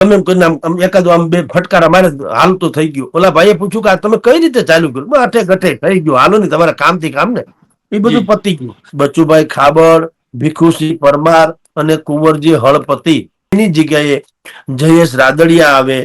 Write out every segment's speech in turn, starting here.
તમે એમ કરીને આમ આમ એકાદો આમ બે ફટકારા મારે હાલતું થઈ ગયું. ઓલા ભાઈએ પૂછ્યું કે આ તમે કઈ રીતે ચાલુ કર્યું? અઠે ગઠે થઈ ગયું. હાલો ને તમારા કામથી કામ ને. એ બધું. પતી ગયું. બચુભાઈ ખાબડ ભીખુસિંહ પરમાર અને કુંવરજી હળપતિ. એની જગ્યાએ જયેશ રાદડિયા આવે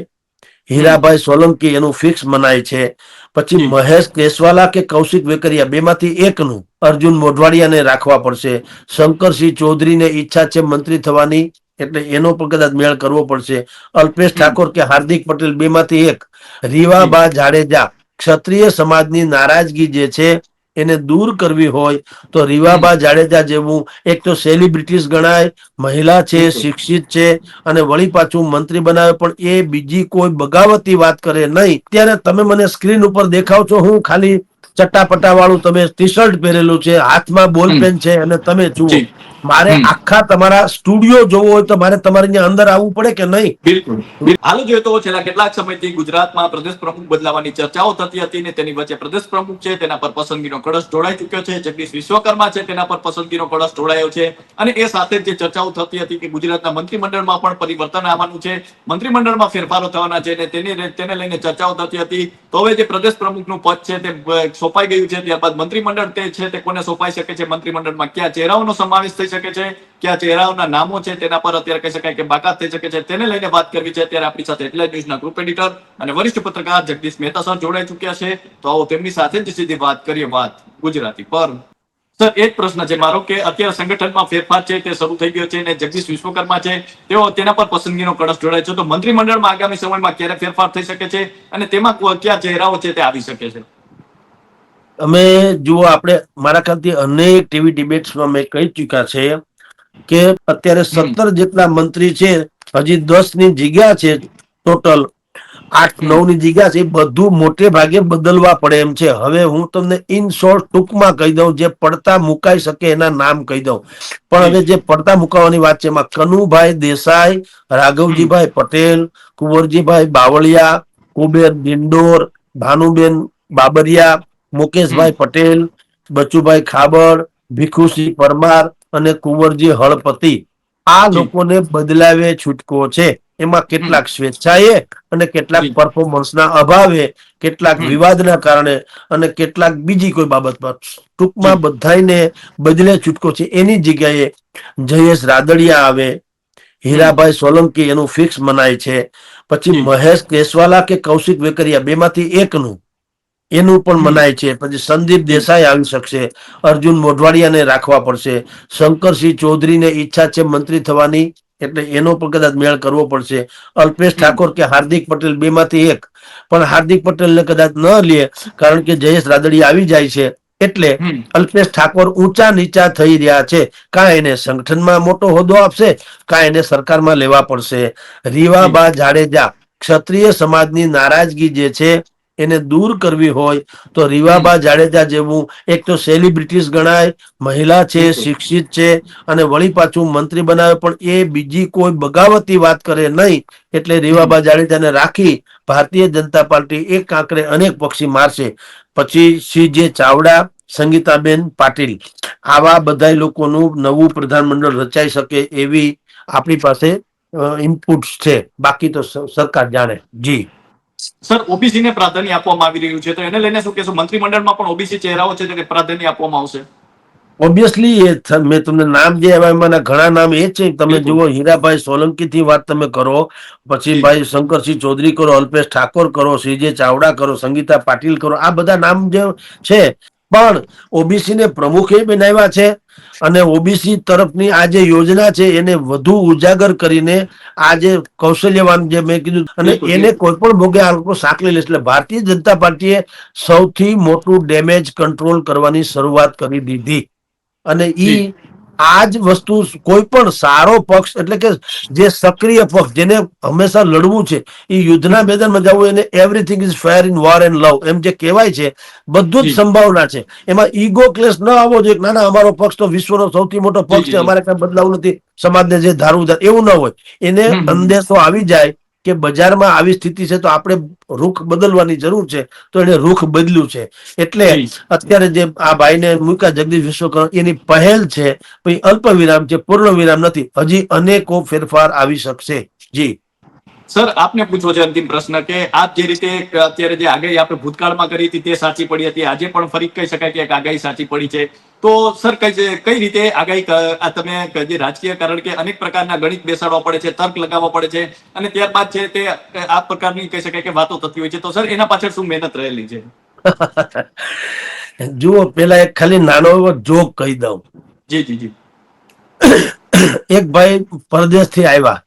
હીરાભાઈ સોલંકી એનું ફિક્સ મનાય છે. પછી મહેશ કેસવાલા કે કૌશિક વેકરિયા બેમાંથી એકનું અર્જુન મોઢવાડિયાને રાખવા પડશે. શંકરસિંહ ચૌધરીને ઈચ્છા છે મંત્રી થવાની. એટલે એનો પણ કદાચ મેળ કરવો પડશે. અલ્પેશ ઠાકોર કે હાર્દિક પટેલ બેમાંથી એક. રીવાબા જાડેજા. ક્ષત્રિય સમાજની નારાજગી જે છે એને દૂર કરવી હોય તો રીવાબા જાડેજા જેવું એક તો સેલિબ્રિટીઝ ગણાય મહિલા છે શિક્ષિત છે અને વળી પાછું મંત્રી બનાવે પણ એ બીજી કોઈ બગાવતી વાત કરે નહીં. ત્યારે તમે મને સ્ક્રીન ઉપર દેખાવ છો હું ખાલી ચટ્ટાપટ્ટા વાળું તમે ટી શર્ટ પહેરેલું છે હાથમાં બોલ પેન છે અને તમે જુઓ. મારે આખા તમારા સ્ટુડિયો જોવો હોય તો મારે તમારે અંદર આવવું પડે કે નહીં? બિલકુલ. હાલ જોઈએ તો છેલ્લા કેટલાક સમયથી ગુજરાતમાં પ્રદેશ પ્રમુખ બદલાવાની ચર્ચાઓ થતી હતી ને તેની વચ્ચે પ્રદેશ પ્રમુખ છે તેના પર પસંદગીનો કળશ ઢોળાઈ ચુક્યો છે જગદીશ વિશ્વકર્મા છે તેના પર પસંદગીનો કળશ ઢોળાયો છે. અને એ સાથે જે ચર્ચાઓ થતી હતી કે ગુજરાતના મંત્રીમંડળમાં પણ પરિવર્તન આવવાનું છે મંત્રીમંડળમાં ફેરફારો થવાના છે ને તેની તેને લઈને ચર્ચાઓ થતી હતી. તો હવે જે પ્રદેશ પ્રમુખનું પદ છે તે સોંપાઈ ગયું છે, ત્યારબાદ મંત્રીમંડળ તે છે તે કોને સોંપાઈ શકે છે? મંત્રીમંડળમાં કયા ચહેરાઓનો સમાવેશ થઈ શકે છે? કયા ચહેરાઓના નામો છે તેના પર અત્યારે કહી શકાય કે બાકાત થઈ શકે છે? તેને લઈને વાત કરવી છે ત્યારે આપણી સાથે એટલા ન્યૂઝના ગ્રુપ એડિટર અને વરિષ્ઠ પત્રકાર જગદીશ મહેતા સર જોડાઈ ચુક્યા છે. તો આવો તેમની સાથે જ સીધી વાત કરીએ વાત ગુજરાતી પર. સર એક પ્રશ્ન છે મારો કે અત્યારે સંગઠનમાં ફેરફાર છે તે શરૂ થઈ ગયો છે અને જગદીશ વિશ્વકર્મા છે, તેઓ તેના પર પસંદગીનો કળશ જોડાય છે. તો મંત્રીમંડળમાં આગામી સમયમાં ક્યારે ફેરફાર થઈ શકે છે? અને તેમાં કયા ચહેરાઓ છે તે આવી શકે છે? અમે જુઓ આપણે મારા ખ્યાલથી અનેક ટીવી ડિબેટ્સમાં મેં કહી ચૂક્યા છે કે અત્યારે સત્તર જેટલા મંત્રી છે હજી દસની જગ્યા છે ટોટલ આઠ નવની જગ્યા છે એ બધું મોટે ભાગે બદલવા પડે એમ છે. હવે હું તમને ઇન શોર્ટ ટૂંકમાં કહી દઉં જે પડતા મુકાઈ શકે એના નામ કહી દઉં. પણ હવે જે પડતા મુકાવાની વાત છે એમાં કનુભાઈ દેસાઈ રાઘવજીભાઈ પટેલ કુંવરજીભાઈ બાવળિયા કુબેર ડિંડોર ભાનુબેન બાબરિયા મુકેશભાઈ પટેલ બચુભાઈ ખાબડ ભીખુસિંહ પરમાર અને કુંવરજી હળપતિ આ. લોકોને બદલાવે છૂટકો છે. એમાં કેટલાક સ્વેચ્છાએ અને કેટલાક પરફોર્મન્સના અભાવે કેટલાક વિવાદના કારણે અને કેટલાક બીજી કોઈ બાબતમાં ટૂંકમાં બધાને બદલે છૂટકો છે. એની જગ્યાએ જયેશ રાદડિયા આવે હીરાભાઈ સોલંકી એનું ફિક્સ મનાય છે. પછી મહેશ કેસવાલા કે કૌશિક વેકરિયા બેમાંથી એકનું એનું પણ મનાય છે. પછી સંદીપ. દેસાઈ આવી શકશે. અર્જુન મોઢવાડિયાને રાખવા પડશે. શંકરસિંહ ચૌધરીને ઈચ્છા છે મંત્રી થવાની એટલે એનો પણ કદાચ મેળ કરવો પડશે. અલ્પેશ ઠાકોર કે હાર્દિક પટેલ બેમાંથી એક. પણ હાર્દિક પટેલને કદાચ ન લે કારણ કે જયેશ રાદડી આવી જાય છે. એટલે અલ્પેશ ઠાકોર ઊંચા નીચા થઈ રહ્યા છે. કા એને સંગઠનમાં મોટો હોદ્દો આપશે કા એને સરકારમાં લેવા પડશે. રીવાબા જાડેજા ક્ષત્રિય સમાજની નારાજગી જે છે એને દૂર કરવી હોય તો રીવાબા જાડેજા જેવું એક તો સેલિબ્રિટીઝ ગણાય મહિલા છે શિક્ષિત છે અને વળી પાછું મંત્રી બનાવે પણ એ બીજી કોઈ બગાવતી વાત કરે નહીં. એટલે રીવાબા જાડેજાને રાખી ભારતીય જનતા પાર્ટી એક આંકડે અનેક પક્ષી મારશે. પછી શ્રી જે ચાવડા સંગીતાબેન પાટીલ આવા બધા લોકોનું નવું પ્રધાનમંડળ રચાઈ શકે એવી આપણી પાસે ઇનપુટ્સ છે. બાકી તો સરકાર જાણે. જી. સર ઓબીસી ને પ્રાધાન્ય આપવામાં આવી રહ્યું છે. તો એને લઈને શું કહેશો? મંત્રીમંડળમાં પણ ઓબીસી ચહેરાઓ છે તેને પ્રાધાન્ય આપવામાં આવશે. ઓબ્વિયસલી એ મેં તમને નામ જે એમાંના ઘણા નામ એ છે. તમે જુઓ હીરાભાઈ સોલંકી થી વાત તમે કરો પછી. ભાઈ શંકરસિંહ ચૌધરી કરો અલ્પેશ ઠાકોર કરો શ્રીજે ચાવડા કરો સંગીતા પાટીલ કરો આ બધા નામ જે છે પણ ઓબીસી ને પ્રમુખે બનાવ્યા છે અને ઓબીસી તરફની આ જે યોજના છે એને વધુ ઉજાગર કરીને આ જે કૌશલ્યવાન જે મેં કીધું અને એને કોઈ પણ ભોગે આ લોકો સાંકળી લેશે એટલે ભારતીય જનતા પાર્ટીએ સૌથી મોટું ડેમેજ કંટ્રોલ કરવાની શરૂઆત કરી દીધી. અને ઈ. આ જ વસ્તુ કોઈ પણ સારો પક્ષ એટલે કે જે સક્રિય પક્ષ જેને હંમેશા લડવું છે એ યુદ્ધના મેદાનમાં જવું એને everything is fair in war and love એમ જે કહેવાય છે બધું જ સંભાવના છે. એમાં ઈગો ક્લેશ ન આવવો જોઈએ ના ના અમારો પક્ષ તો વિશ્વનો સૌથી મોટો પક્ષ છે અમારે કઈ બદલાવું નથી સમાજને જે ધારવું ધાર એવું ન હોય. એને. અંદેશો આવી જાય કે બજારમાં આવી સ્થિતિ છે તો આપણે રૂખ બદલવાની જરૂર છે તો એને રૂખ બદલ્યું છે. એટલે અત્યારે જે આ ભાઈને મૂક્યા જગદીશ વિશ્વકર્મા એની પહેલ છે પછી અલ્પ વિરામ છે પૂર્ણ વિરામ નથી. હજી અનેકો ફેરફાર આવી શકશે. જી. સર આપને પૂછવો છે અંતિમ પ્રશ્ન કે આપ જે રીતે અત્યારે જે આગાહી આપણે ભૂતકાળમાં કરી હતી તે સાચી પડી હતી આજે પણ ફરી કહી શકાય કે એક આગાહી સાચી પડી છે. તો સર કઈ કઈ રીતે આગાહી આ તમે જે રાજકીય કારણ કે અનેક પ્રકારના ગણિત બેસાડવા પડે છે તર્ક લગાવવા પડે છે અને ત્યારબાદ છે તે આ પ્રકારની કહી શકાય કે વાતો થતી હોય છે. તો સર એના પાછળ શું મહેનત રહેલી છે? જુઓ પેલા એક ખાલી નાનો એવો જોક કહી દઉં. જી જી જી. એક ભાઈ પરદેશથી આવ્યા.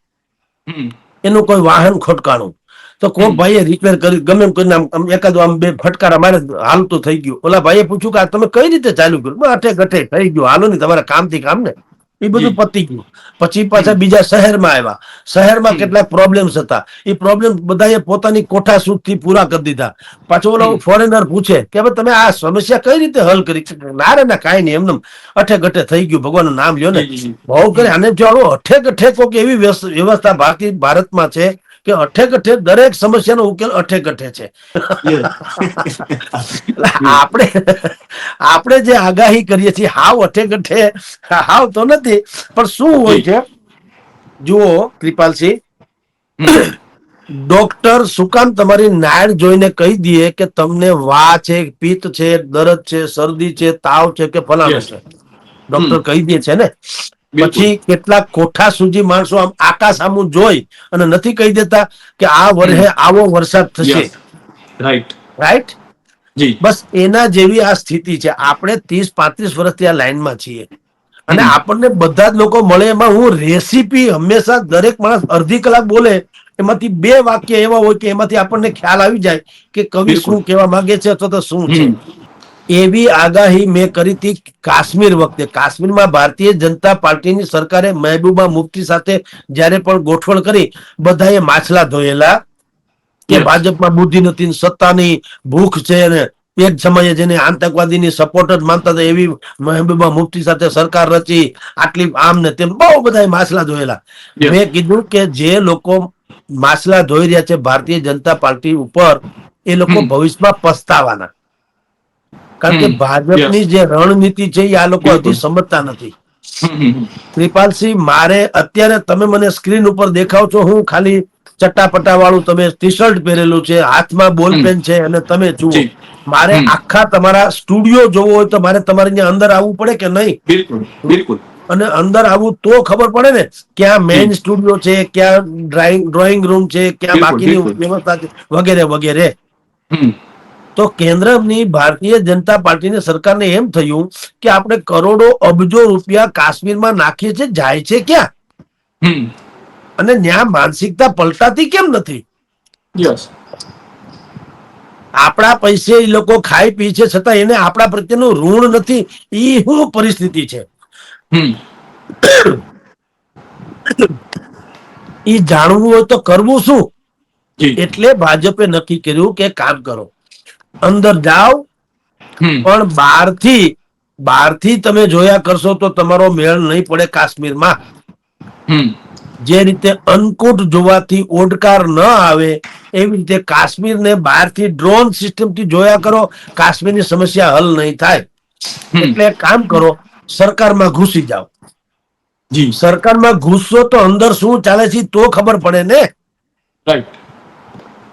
એનું કોઈ વાહન ખોટકાણું. તો કોક ભાઈએ રિપેર કરી ગમે એમ કરીને આમ- આમ એકાદો આમ બે ફટકારા મારે હાલતું થઈ ગયું. ઓલા ભાઈએ પૂછ્યું કે આ તમે કઈ રીતે ચાલુ કર્યું? અઠે ગઠે થઈ ગયું. હાલો ને તમારા કામથી કામ ને. એ બધું પતી ગયું. પછી પાછા બીજા શહેરમાં આવ્યા. શહેરમાં કેટલાક પ્રોબ્લેમ્સ હતા. એ પ્રોબ્લેમ બધાએ પોતાની કોઠા થી પૂરા કરી દીધા. પાછો ઓલો ફોરેનર પૂછે કે હવે તમે આ સમસ્યા કઈ રીતે હલ કરી? ના રે ના કાંઈ નહીં એમને અઠે ગઠે થઈ ગયું. ભગવાનનું નામ લ્યો ને. ભાવ જી, જી. બહુ કરે આને જાણો અઠે ગઠે કોક એવી વ્યવસ્થા ભારતીય ભારતમાં છે કે અઠે ગઠે દરેક સમસ્યાનો ઉકેલ અઠે ગઠે છે આપણે આપણે જે આગાહી કરીએ છીએ હાવ અઠે ગઠે હાવ તો નથી પણ શું હોય છે? જુઓ કૃપાલસિંહ ડોક્ટર સુકાન તમારી નાળ જોઈને કહી દે કે તમને વા છે પિત્ત છે દરદ છે શરદી છે તાવ છે કે ફલાણું છે. ડોક્ટર કહી દે છે ને. પછી કેટલાક કોઠા સુધી માણસો આમ આકાશ સામું જોઈ અને નથી કહી દેતા કે આ વર્ષે આવો વરસાદ થશે. રાઈટ રાઈટ બસ એના જેવી આ સ્થિતિ છે. આપણે ત્રીસ પાંત્રીસ વર્ષથી આ લાઈનમાં છીએ. અને આપણને બધા જ લોકો મળે એમાં હું રેસીપી હંમેશા દરેક માણસ અડધી કલાક બોલે એમાંથી બે વાક્ય એવા હોય કે એમાંથી આપણને ખ્યાલ આવી જાય કે કવિ શું કહેવા માંગે છે અથવા તો શું છે. એવી આગાહી મેં કરી હતી કાશ્મીર વખતે. કાશ્મીરમાં ભારતીય જનતા પાર્ટીની સરકારે મહેબૂબા મુફ્તી સાથે જ્યારે પણ ગોઠવણ કરી બધાએ માછલા ધોયેલા કે ભાજપમાં બુદ્ધિ નથી સત્તાની ભૂખ છે ને એક સમયે જેને આતંકવાદીની સપોર્ટ જ માનતા હતા એવી મહેબૂબા મુફ્તી સાથે સરકાર રચી આટલી આમ ને તેમ બહુ બધાએ માછલા ધોયેલા. મેં કીધું કે જે લોકો માછલા ધોઈ રહ્યા છે ભારતીય જનતા પાર્ટી ઉપર એ લોકો ભવિષ્યમાં પસ્તાવાના. કારણ કે. ભાજપની જે રણનીતિ છે એ આ લોકો હજી સમજતા નથી. કૃપાલસિંહ મારે અત્યારે તમે મને સ્ક્રીન ઉપર દેખાવ છો હું ખાલી ચટ્ટાપટા વાળું તમે ટી શર્ટ પહેરેલું છે હાથમાં બોલ. પેન છે અને તમે જુઓ. મારે આખા તમારા સ્ટુડિયો જોવો હોય તો મારે તમારે અંદર આવવું પડે કે નહીં? બિલકુલ બિલકુલ. અને અંદર આવવું તો ખબર પડે ને ક્યાં મેઇન સ્ટુડિયો છે ક્યાં ડ્રોઈંગ રૂમ છે ક્યાં બાકીની વ્યવસ્થા છે વગેરે વગેરે. તો કેન્દ્રની ભારતીય જનતા પાર્ટીની સરકારને એમ થયું કે આપણે કરોડો અબજો રૂપિયા કાશ્મીરમાં નાખીએ છીએ જાય છે ક્યાં? અને ત્યાં માનસિકતા પલટાતી કેમ નથી? આપણા પૈસે એ લોકો ખાઈ પી છે છતાં એને આપણા પ્રત્યેનું ઋણ નથી. એ શું પરિસ્થિતિ છે. હમ. એ જાણવું હોય તો કરવું શું? એટલે ભાજપે નક્કી કર્યું કે કામ કરો. અંદર જાઓ. પણ બહારથી બહારથી તમે જોયા કરશો તો તમારો મેળ નહીં પડે કાશ્મીરમાં. જે રીતે અન્નકૂટ જોવાથી ઓડકાર ન આવે એવી રીતે કાશ્મીરને બહારથી ડ્રોન સિસ્ટમથી જોયા કરો કાશ્મીરની સમસ્યા હલ નહીં થાય. એટલે કામ કરો સરકારમાં ઘૂસી જાઓ. જી. સરકારમાં ઘૂસશો તો અંદર શું ચાલે છે તો ખબર પડે ને? રાઈટ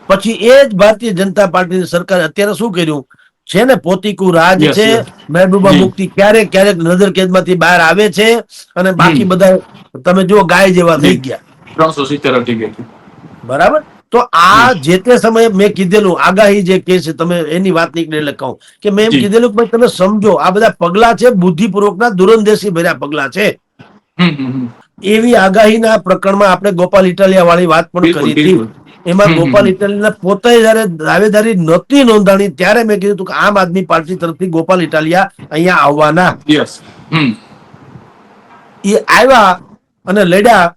પછી એ જ ભારતીય જનતા પાર્ટીની સરકારે અત્યારે શું કર્યું? છે ને પોતીકુ રાજ છે. મહેબૂબા મુક્તિ ક્યારેક ક્યારેક નજર કેદમાંથી બહાર આવે છે અને બાકી બધા તમે જુઓ ગાય જેવા થઈ ગયા. ત્રણસો સિત્તેર બરાબર? તો આ જે તે સમયે મેં કીધેલું આગાહી જે કે છે તમે એની વાત નીકળે એટલે કહું કે મેં એમ કીધેલું કે ભાઈ તમે સમજો આ બધા પગલા છે બુદ્ધિપૂર્વકના દુરંદેશી ભર્યા પગલા છે. એવી આગાહીના પ્રકરણમાં આપણે ગોપાલ ઇટાલિયા વાળી વાત પણ કરી હતી. એમાં ગોપાલ ઇટાલિયા પોતે જયારે દાવેદારી નહોતી નોંધાણી ત્યારે મેં કીધું હતું કે આમ આદમી પાર્ટી તરફથી ગોપાલ ઇટાલિયા અહીંયા આવવાના. એ આવ્યા અને લડ્યા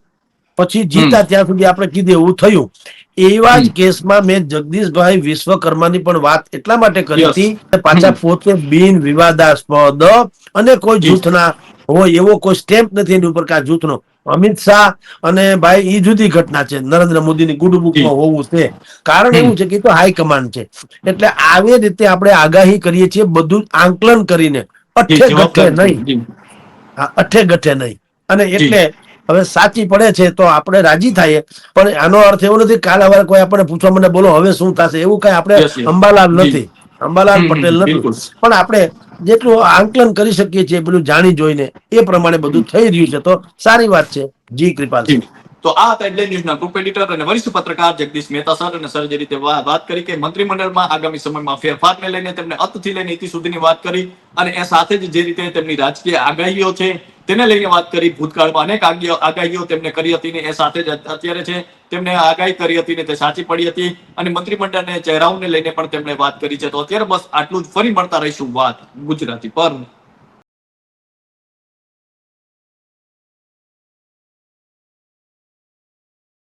પછી જીતા ત્યાં સુધી આપણે કીધું એવું થયું. એવા જ કેસમાં મેં જગદીશભાઈ વિશ્વકર્માની પણ વાત એટલા માટે કરી હતી કે પાછા પોતે બિન વિવાદાસ્પદ અને કોઈ. જૂથના હોય એવો કોઈ સ્ટેમ્પ નથી એની ઉપર કે આ જૂથનો. અમિત શાહ અને ભાઈ એ જુદી ઘટના છે. નરેન્દ્ર મોદીની ગુડબુકમાં હોવું છે. કારણ એવું છે કે તો હાઈકમાન્ડ છે. એટલે આવી રીતે આપણે આગાહી કરીએ છીએ બધું આંકલન કરીને. અઠે ગઠે નહીં. અઠે ગઠે નહીં. અને એટલે હવે સાચી પડે છે તો આપણે રાજી થઈએ. પણ આનો અર્થ એવો નથી કાલ હવે કોઈ આપણને પૂછવા મને બોલો હવે શું થશે? એવું કઈ આપણે. અંબાલાલ નથી. અંબાલાલ પટેલ નથી. પણ આપણે જેટલું આંકલન કરી શકીએ છીએ પેલું જાણી જોઈને એ પ્રમાણે બધું થઈ રહ્યું છે. તો સારી વાત છે. જી કૃપાલ તો આ હતા હેડલાઇન ન્યૂઝના ગ્રુપ એડિટર અને વરિષ્ઠ પત્રકાર જગદીશ મહેતા સર અને સર જે રીતે વાત કરી કે મંત્રીમંડળમાં આગામી સમયમાં ફેરફારને લઈને તેમને અતથી લઈને ઇતિ સુધીની વાત કરી અને એ સાથે જ જે રીતે તેમની રાજકીય આગાહીઓ છે તેને લઈને વાત કરી ભૂતકાળમાં અનેક આગાહીઓ તેમને કરી હતી ને એ સાથે જ અત્યારે છે. તેમને આગાહી કરી હતી ને તે સાચી પડી હતી અને મંત્રીમંડળને ચહેરાઓને લઈને પણ તેમણે વાત કરી છે. તો અત્યારે બસ આટલું જ. ફરી મળતા રહીશું વાત ગુજરાતી પર.